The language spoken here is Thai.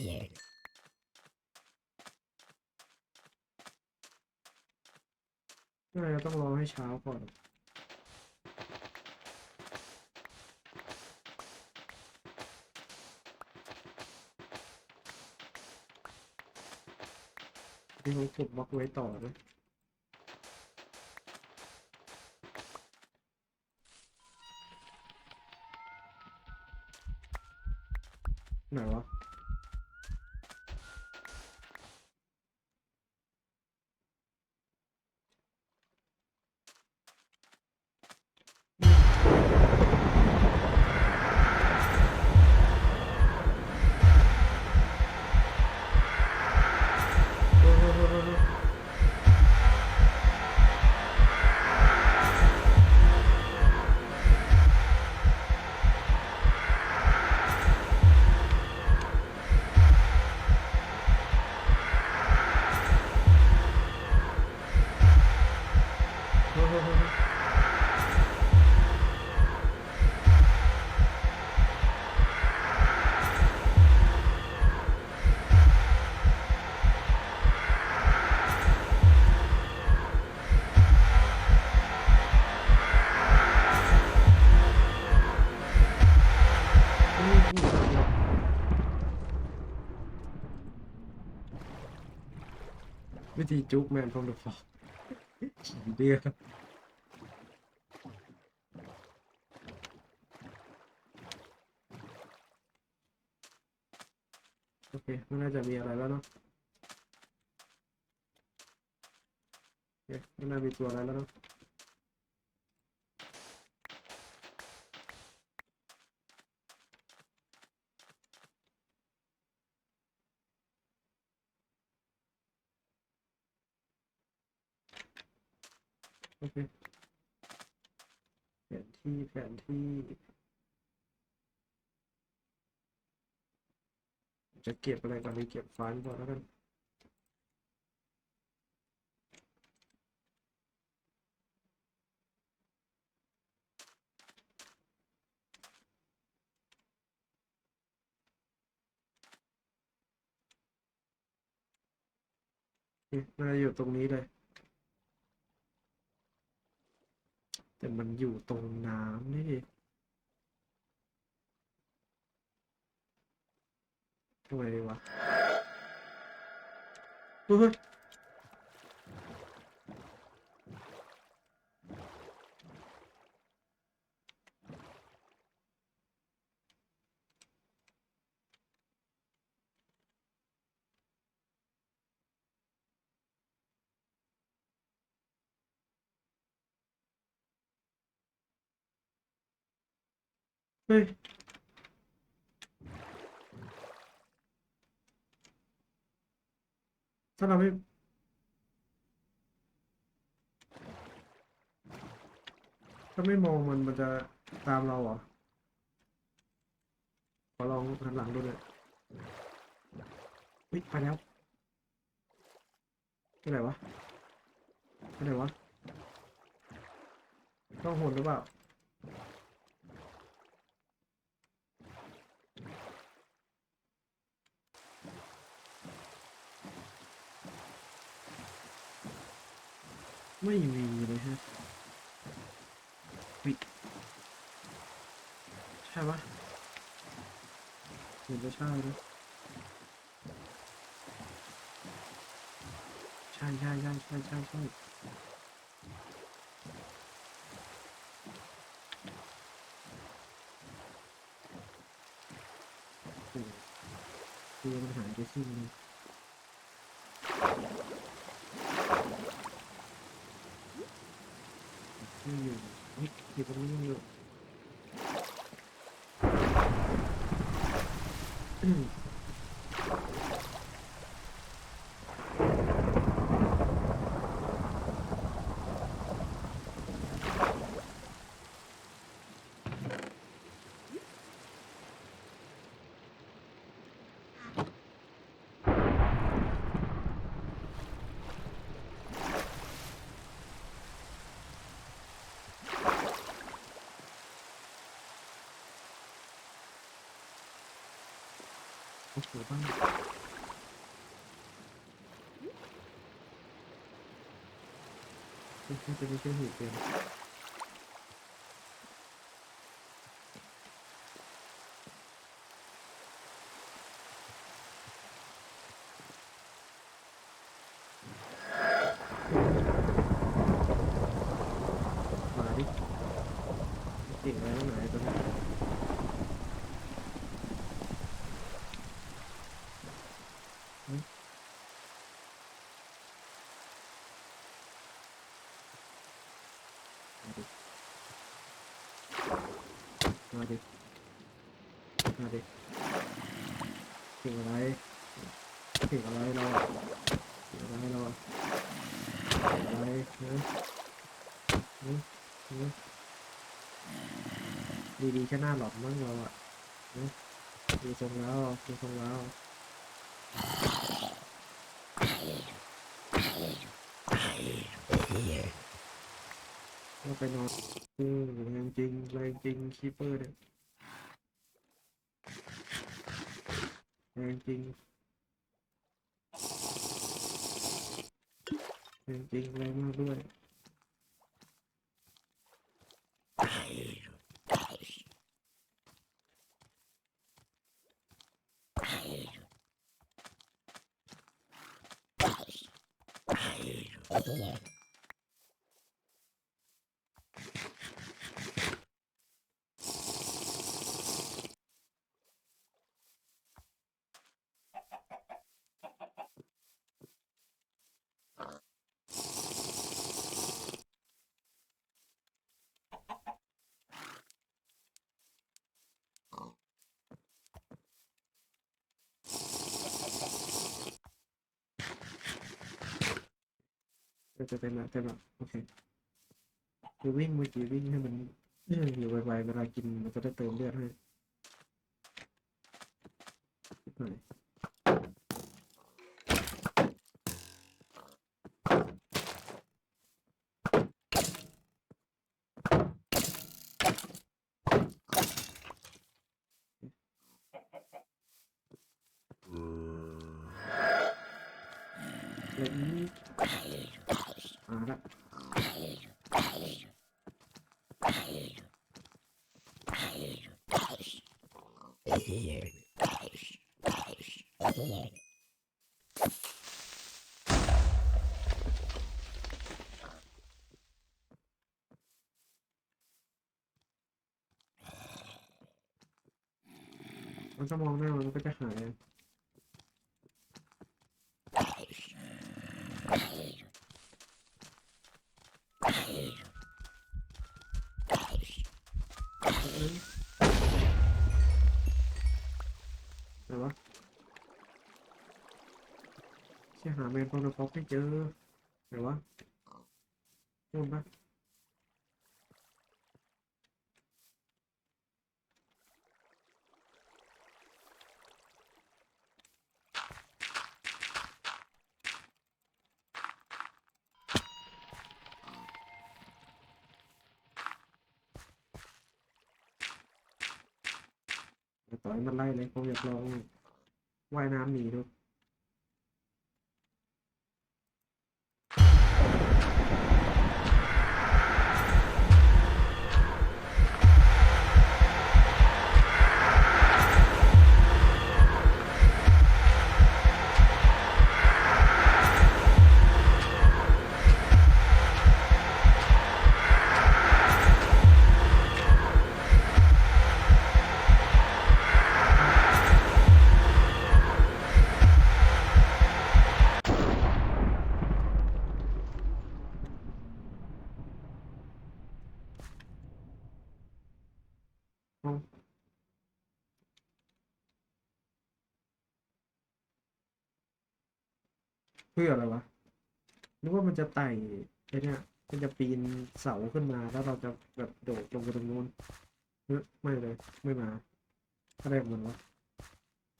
here. น่าจะต้องรอให้เช้าก่อนนี่ผมเก็บบล็อกไว้ต่อนะไหนวะ ที่จุกแมนฟอมเดอะฟอกเดียโอเคไม่น่าจะมีอะไรแล้วเนาะโอเคไม่น่ามีตัวอะไรแล้วเนาะ แผนที่แผนที่จะเก็บอะไรก่อนดีเก็บฟันก่อนแล้วกันน่าอยู่ตรงนี้เลย แต่ มันอยู่ตรงน้ำนี่ทำไมวะเฮ้ย เฮ้ยถ้าเราไม่ถ้าไม่มองมันมันจะตามเราเหรอ ขอลองหันหลังดูหน่อยเฮ้ยไปแล้วไปไหนวะไปไหนวะ ต้องหนหรือเปล่า ไม่มีเลยฮะวิใช่ปะเหมือนจะใช่นะใช่ใช่ใช่ใช่ใช่ใช่โอ้โหคือปัญหาจะสิ้น เลยไม่อยู่เฮ้ยอยู่ตรงนี้ยังอยู่อืมโอ้โหบ้างไม่จะไม่ใช่หูเกินมาดิเก่งไรงไหนตัวนี้ มาดิ มาดิเก่งอะไรเก่งอะไรเราอะเก่งอะไรเราอะเก่งอะไรเฮ้ยเฮ้ยเฮ้ยดีๆแค่หน้าหลอนมั้งเราอะเฮ้ยดูทรงแล้วดูทรงแล้ว ก็ไปนอนอืมแรงจริงแรงจริงคีเปอร์เนี่ยแรงจริงแรงจริงแรงมากด้วย เต็มเต็มละเต็มละโอเคคือวิ่งเมื่อกี้วิ่งให้มันเอออยู่ไวๆเวลากินมันจะได้เติมเลือดให้หน่อยแล้วอีกอ่าละ มันก็มองหน้ามันก็จะหาย เอ้ย ไหนวะแค่หาแมนพอลฟ็อกไม่เจอไหนวะโดนปะ ต่อยมันไล่เลยผมอยากลองว่ายน้ำหนีดู เพื่ออะไรวะนึกว่ามันจะไต่ไอ้เนี่ยมันจะปีนเสาขึ้นมาแล้วเราจะแบบโดดลงไปตรงนู้นไม่เลย ไม่มาอะไรเหมือนวะ